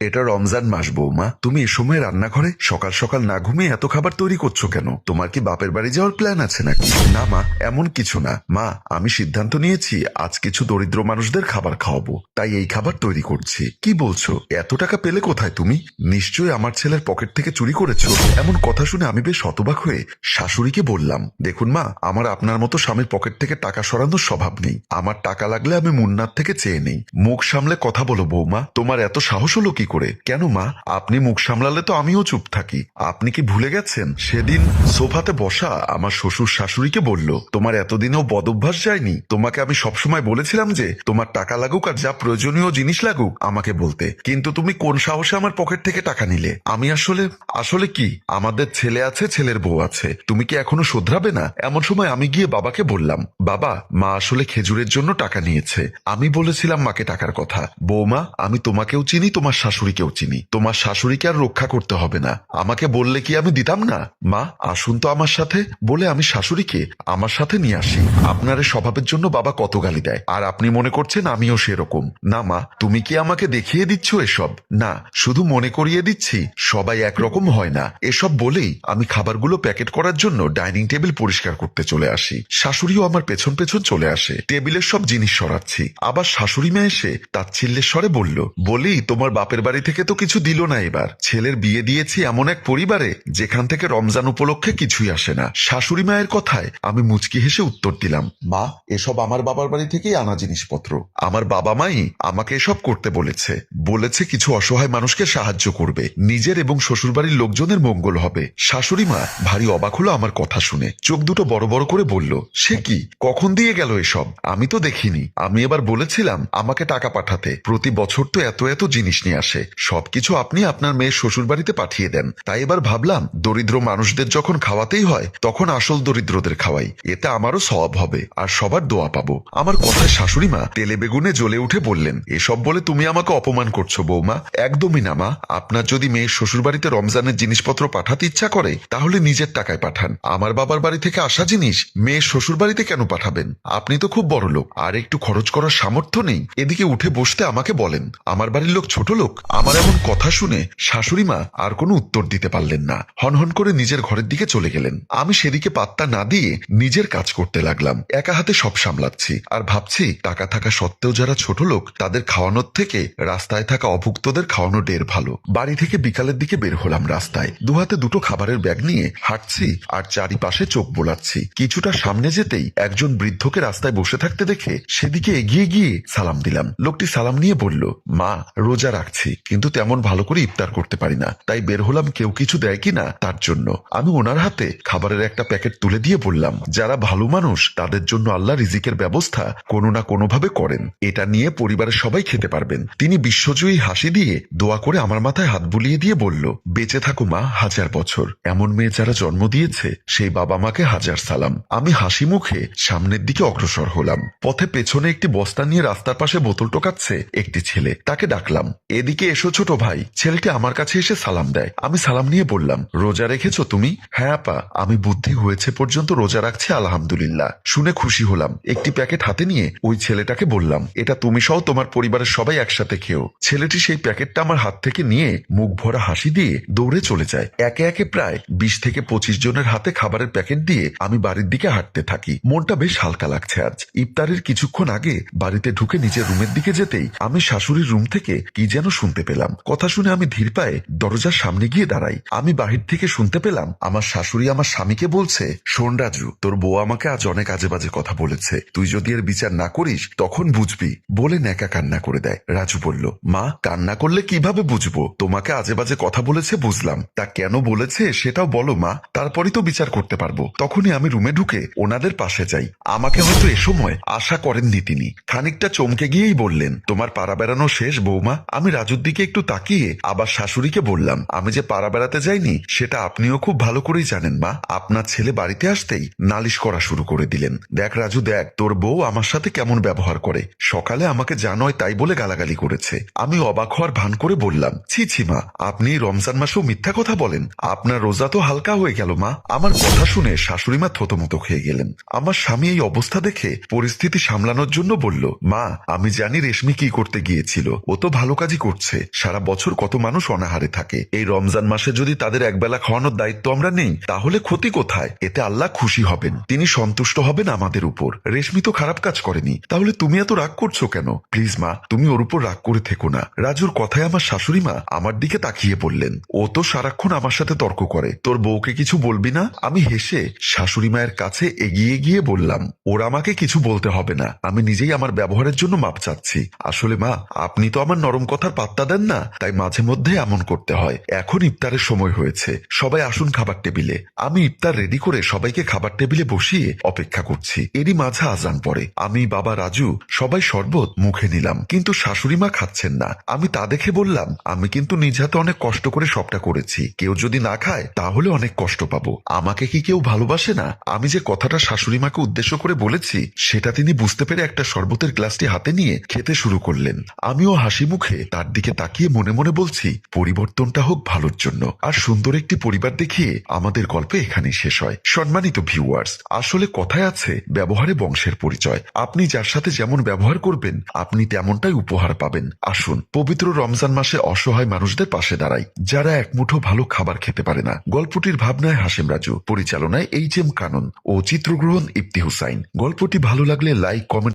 এটা রমজান মাস, বৌমা। তুমি এ সময় রান্নাঘরে সকাল সকাল না ঘুমিয়ে এত খাবার তৈরি করছ কেন? তোমার কি বাপের বাড়ি যাওয়ার প্ল্যান আছে নাকি? না, মা, এমন কিছু না। মা, আমি সিদ্ধান্ত নিয়েছি, আজ কিছু দরিদ্র মানুষদের খাবার খাওয়াবো। তাই এই খাবার তৈরি করছি। কি বলছো? এত টাকা পেলে কোথায় তুমি? নিশ্চয়ই আমার ছেলের পকেট থেকে চুরি করেছ। এমন কথা শুনে আমি বেশ হতবাক হয়ে শাশুড়িকে বললাম, দেখুন মা, আমার আপনার মতো স্বামীর পকেট থেকে টাকা সরানোর স্বভাব নেই। আমার টাকা লাগলে আমি মুন্নার থেকে চেয়ে নেই। মুখ সামলে কথা বলো বৌমা। তোমার এত সাহস হলো কি করে। কেন মা? আপনি মুখ সামলালে তো আমিও চুপ থাকি। আপনি কি ভুলে গেছেন? সেদিন সোফাতে বসা আমার শ্বশুর শাশুড়িকে বলল, তোমার এতদিনেও বদভ্যাস যায়নি। তোমাকে আমি সবসময় বলেছিলাম যে, তোমার টাকা লাগুক আর যা প্রয়োজনীয় জিনিস লাগুক আমাকে বলতে। কিন্তু তুমি কোন সাহসে আমার পকেট থেকে টাকা নিলে? আমি আসলে আসলে কি? আমাদের ছেলে আছে, ছেলের বউ আছে। তুমি কি এখনও শোধরাবে না? এমন সময় আমি গিয়ে বাবাকে বললাম, বাবা, মা আসলে খেজুরের জন্য টাকা নিয়েছে। আমি বলেছিলাম মাকে টাকার কথা। বৌমা, আমি তোমাকেও চিনি, তোমার শাশুড়িকেও চিনি। তোমার শাশুড়িকে আর রক্ষা করতে হবে না। আমাকে বললে কি আমি দিতাম না? মা, আসুন তো আমার সাথে। বলে আমি শাশুড়িকে আমার সাথে নিয়ে আসি। আপনার স্বভাবের জন্য বাবা কত গালি দেয়। আর আপনি মনে করছেন আমিও সেরকম। না মা, তুমি কি আমাকে দেখিয়ে দিচ্ছ এসব? না, শুধু মনে করিয়ে দিচ্ছি, সবাই একরকম হয় না। এসব বলেই আমি খাবারগুলো প্যাকেট করার জন্য ডাইনিং টেবিল পরিষ্কার করতে চলে আসি। শাশুড়িও আমার পেছন পেছন চলে আসে। টেবিলের সব জিনিস সরাচ্ছি। আবার শাশুড়ি মেয়ে এসে তাচ্ছিল্যের স্বরে বলল বলি তোমার বাপের বাড়ি থেকে তো কিছু দিল না এবার। ছেলের বিয়ে দিয়েছি এমন এক পরিবারে, যেখান থেকে রমজান উপলক্ষে কিছুই আসে না। শাশুড়ি মায়ের কথায় আমি মুচকি হেসে উত্তর দিলাম, মা, এসব আমার বাবার বাড়ি থেকেই আনা জিনিসপত্র। আমার বাবা মাই আমাকে এসব করতে বলেছে। বলেছে কিছু অসহায় মানুষকে সাহায্য করবে। নিজের এবং শ্বশুরবাড়ির লোকজনের মঙ্গল হবে। শাশুড়ি মা ভারী অবাক হলো আমার কথা শুনে। চোখ দুটো বড় বড় করে বলল, সে কি? কখন দিয়ে গেল এসব? আমি তো দেখিনি। আমি এবার বলেছিলাম, আমাকে টাকা পাঠাতে। প্রতি বছর তো এত এত জিনিস নিয়ে আসে। সবকিছু আপনি আপনার মেয়ের শ্বশুর বাড়িতে পাঠিয়ে দেন। তাই এবার ভাবলাম, দরিদ্র মানুষদের যখন খাওয়াতেই হয়, তখন আসল দরিদ্রদের খাওয়াই। এতে আমারও সওয়াব হবে, আর সবার দোয়া পাবো। আমার কথায় শাশুড়ি মা তেলে বেগুনে জ্বলে উঠে বললেন, এসব বলে তুমি আমাকে অপমান করছ বৌমা? একদমই না মা। আপনার যদি মেয়ের শ্বশুর বাড়িতে রমজানের জিনিসপত্র পাঠাতে ইচ্ছা করে, তাহলে নিজের টাকায় পাঠান। আমার বাবার বাড়ি থেকে আসা জিনিস মেয়ের শ্বশুর বাড়িতে কেন পাঠাবেন? আপনি তো খুব বড় লোক আর একটু খরচ করার সামর্থ্য নেই। এদিকে উঠে বসতে আমাকে বলেন, আমার বাড়ির লোক ছোট লোক আমার এমন কথা শুনে শাশুড়ি মা আর কোনো উত্তর দিতে পারলেন না। হনহন করে নিজের ঘরের দিকে চলে গেলেন। আমি সেদিকে পাত্তা না দিয়ে নিজের কাজ করতে লাগলাম। একা হাতে সব সামলাচ্ছি আর ভাবছি, টাকা থাকা সত্ত্বেও যারা ছোট লোক, তাদের খাওয়ানোর থেকে রাস্তায় থাকা অভুক্তদের খাওয়ানো ঢের ভালো। বাড়ি থেকে বিকালের দিকে বের হলাম রাস্তায়। দুহাতে দুটো খাবারের ব্যাগ নিয়ে হাঁটছি আর চারিপাশে চোখ বোলাচ্ছি। কিছুটা সামনে যেতেই একজন বৃদ্ধকে রাস্তায় বসে থাকতে দেখে সেদিকে এগিয়ে গিয়ে সালাম দিলাম। লোকটি সালাম নিয়ে বলল, মা, রোজা রাখছি। কিন্তু তেমন ভালো করে ইফতার করতে পারি না। তাই বের হলাম কেউ কিছু দেয় কি না তার জন্য। আমি ওনার হাতে খাবারের একটা প্যাকেট তুলে দিয়ে বললাম, যারা ভালো মানুষ, তাদের জন্য আল্লাহ রিজিকের ব্যবস্থা কোনো না কোনোভাবে করেন। এটা নিয়ে পরিবারের সবাই খেতে পারবেন। তিনি বিশ্বজয়ী হাসি দিয়ে দোয়া করে আমার মাথায় হাত বুলিয়ে দিয়ে বলল, বেঁচে থাকো মা, হাজার বছর। এমন মেয়ে যারা জন্ম দিয়েছে, সেই বাবা মাকে হাজার সালাম। আমি হাসি মুখে সামনের দিকে অগ্রসর হলাম। পথে পেছনে একটি বস্তা নিয়ে রাস্তার পাশে বোতল টোকাচ্ছে একটি ছেলে। তাকে ডাকলাম, এদিকে এসো ছোট ভাই। ছেলেটি আমার কাছে এসে সালাম দেয়। আমি সালাম নিয়ে বললাম, রোজা রেখেছো তুমি? হ্যাঁ আপা। আমি বুদ্ধি হয়েছে পর্যন্ত রোজা রাখছি, আলহামদুলিল্লাহ। শুনে খুশি হলাম। একটি প্যাকেট হাতে নিয়ে ওই ছেলেটাকে বললাম, এটা তুমি সহ তোমার পরিবারের সবাই একসাথে খেও। ছেলেটি সেই প্যাকেটটা আমার হাত থেকে নিয়ে মুখ ভরা হাসি দিয়ে দৌড়ে চলে যায়। একে একে প্রায় বিশ থেকে পঁচিশ জনের হাতে খাবারের প্যাকেট দিয়ে আমি বাড়ির দিকে হাঁটতে থাকি। মনটা বেশ হালকা লাগছে আজ। ইফতারের কিছুক্ষণ আগে বাড়িতে ঢুকে নিজের রুমের দিকে যেতেই আমি শাশুড়ির রুম থেকে কি যেন শুনতে পেলাম। কথা শুনে আমি ধীর পায়ে দরজার সামনে গিয়ে দাঁড়াই। আমি বাহির থেকে শুনতে পেলাম, আমার শাশুড়ি আমার স্বামীকে বলছে, শোন রাজু, তোর বউ আমাকে আজ অনেক আজে বাজে কথা বলেছে। তুই যদি এর বিচার না করিস, তখন বুঝবি। বলে ন্যাকা কান্না করে দেয়। রাজু বলল, মা, কান্না করলে কীভাবে বুঝব? তোমাকে আজে বাজে কথা বলেছে, বুঝলাম। তা কেন বলেছে, সেটাও বলো, মা। তারপরই তো বিচার করতে পারব। তখনই আমি রুমে ঢুকে ওনাদের পাশে যাই। আমাকে হয়তো এ সময় আশা করেননি তিনি। খানিকটা চমকে গিয়েই বললেন, তোমার পাড়া বেড়ানো শেষ, বৌমা। আমি রাজুর দিকে একটু তাকিয়ে আবার শাশুড়িকে বললাম, আমি যে পাড়া বেড়াতে যাইনি, সেটা আপনিও খুব ভালো করেই জানেন মা। আপনার ছেলে বাড়িতে আসতেই নালিশ করা শুরু করে দিলেন। দেখ রাজু, দেখ, তোর বউ আমার সাথে কেমন ব্যবহার করে। সকালে আমাকে যা নয় তাই বলে গালাগালি করেছে। আমি অবাক হওয়ার ভান করে বললাম, ছি ছি মা, আপনি রমজান মাসেও মিথ্যা কথা বলেন। আপনার রোজা তো হালকা হয়ে গেল মা। আমার কথা শুনে শাশুড়ি মা থতমত খেয়ে গেলেন। আমার স্বামী এই অবস্থা দেখে পরিস্থিতি সামলানোর জন্য বলল, মা, আমি জানি রেশমি কি করতে গিয়েছিল। ও তো ভালো কাজই করছে। হচ্ছে সারা বছর কত মানুষ অনাহারে থাকে। এই রমজান মাসে যদি তাদের একবেলা খাওয়ানোর দায়িত্ব আমরা নেই, তাহলে ক্ষতি কোথায়? এতে আল্লাহ খুশি হবেন। তিনি সন্তুষ্ট হবেন আমাদের উপর। রেশমি তো খারাপ কাজ করেনি। তাহলে তুমি এত রাগ করছ কেন? প্লিজ মা, তুমি ওর উপর রাগ করে থেকো না। রাজুর কথায় আমার শাশুড়ি মা আমার দিকে তাকিয়ে বললেন, ও তো সারাক্ষণ আমার সাথে তর্ক করে। তোর বউকে কিছু বলবি না? আমি হেসে শাশুড়ি মায়ের কাছে এগিয়ে গিয়ে বললাম, ওর আমাকে কিছু বলতে হবে না। আমি নিজেই আমার ব্যবহারের জন্য মাপ চাচ্ছি। আসলে মা, আপনি তো আমার নরম কথার পাত্তা দেন না, তাই মাঝে মধ্যে এমন করতে হয়। এখন ইফতারের সময় হয়েছে। সবাই আসুন খাবার টেবিলে। আমি ইফতার রেডি করে সবাইকে খাবার টেবিলে বসিয়ে অপেক্ষা করছি। এরই মাঝে আজান পড়ে। আমি, বাবা, রাজু সবাই শরবত মুখে নিলাম। কিন্তু শাশুড়ি মা খাচ্ছেন না। আমি তা দেখে বললাম, আমি কিন্তু নিজ হাতে অনেক কষ্ট করে সবটা করেছি। কেউ যদি না খায়, তাহলে অনেক কষ্ট পাবো। আমাকে কি কেউ ভালোবাসে না? আমি যে কথাটা শাশুড়ি মাকে উদ্দেশ্য করে বলেছি, সেটা তিনি বুঝতে পেরে একটা শরবতের গ্লাসটি হাতে নিয়ে খেতে শুরু করলেন। আমিও হাসি মুখে তার দিকে তাকিয়ে মনে মনে বলছি, পরিবর্তনটা হোক ভালোর জন্য। আর সুন্দর একটি পরিবার দেখিয়ে আমাদের গল্প এখানেই শেষ হয়। সম্মানিত ভিউয়ার্স আসলে কথায় আছে, ব্যবহারে বংশের পরিচয়। আপনি যার সাথে যেমন ব্যবহার করবেন, আপনি তেমনটাই উপহার পাবেন। আসুন, পবিত্র রমজান মাসে অসহায় মানুষদের পাশে দাঁড়াই। যারা এক মুঠো ভালো খাবার খেতে পারে না। গল্পটির ভাবনায় হাসিম রাজু, পরিচালনায় এইচ এম কানন ও চিত্রগ্রহণ ইফতি হুসাইন। গল্পটি ভালো লাগলে লাইক কমেন্ট